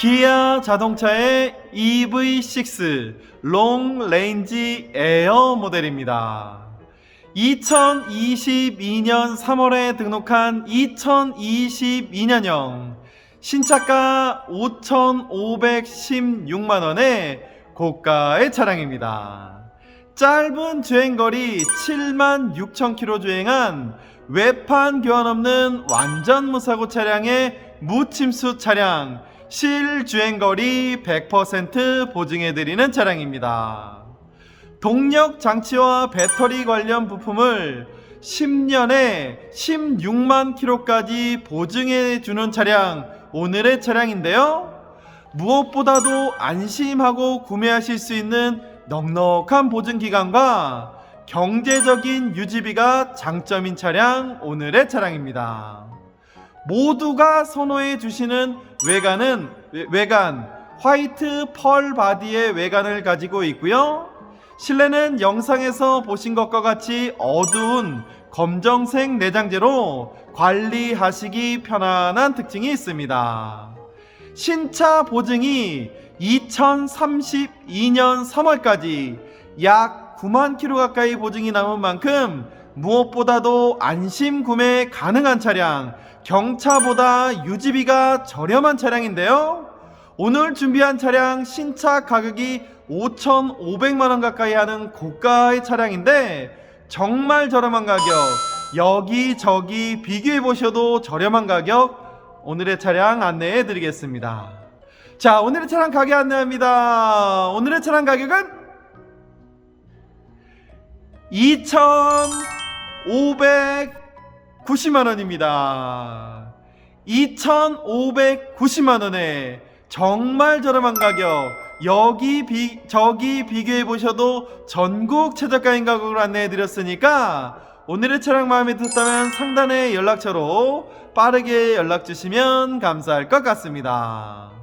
기아 자동차의 EV6 롱 레인지 에어 모델입니다. 2022년 3월에 등록한 2022년형 신차가 5,516만원의 고가의 차량입니다. 짧은 주행거리 7만 6천 킬로 주행한 외판 교환 없는 완전 무사고 차량의 무침수 차량 실 주행거리 100% 보증해드리는 차량입니다. 동력 장치와 배터리 관련 부품을 10년에 16만 킬로까지 보증해 주는 차량 오늘의 차량인데요. 무엇보다도 안심하고 구매하실 수 있는 넉넉한 보증 기간과 경제적인 유지비가 장점인 차량 오늘의 차량입니다. 모두가 선호해 주시는 외관은 외- 외관 화이트 펄 바디의 외관을 가지고 있고요. 실내는 영상에서 보신 것과 같이 어두운 검정색 내장재로 관리하시기 편안한 특징이 있습니다. 신차 보증이 2032년 3월까지 약 9만 킬로 가까이 보증이 남은 만큼 무엇보다도 안심 구매 가능한 차량, 경차보다 유지비가 저렴한 차량인데요. 오늘 준비한 차량 신차 가격이 5,500만원 가까이 하는 고가의 차량인데 정말 저렴한 가격, 여기저기 비교해 보셔도 저렴한 가격 오늘의 차량 안내해 드리겠습니다. 자, 오늘의 차량 가격 안내합니다. 오늘의 차량 가격은 2,590만 원입니다. 2,590만 원에 정말 저렴한 가격. 여기 비 저기 비교해 보셔도 전국 최저가인 가격으로 안내해 드렸으니까 오늘의 차량 마음에 들었다면 상단의 연락처로 빠르게 연락 주시면 감사할 것 같습니다.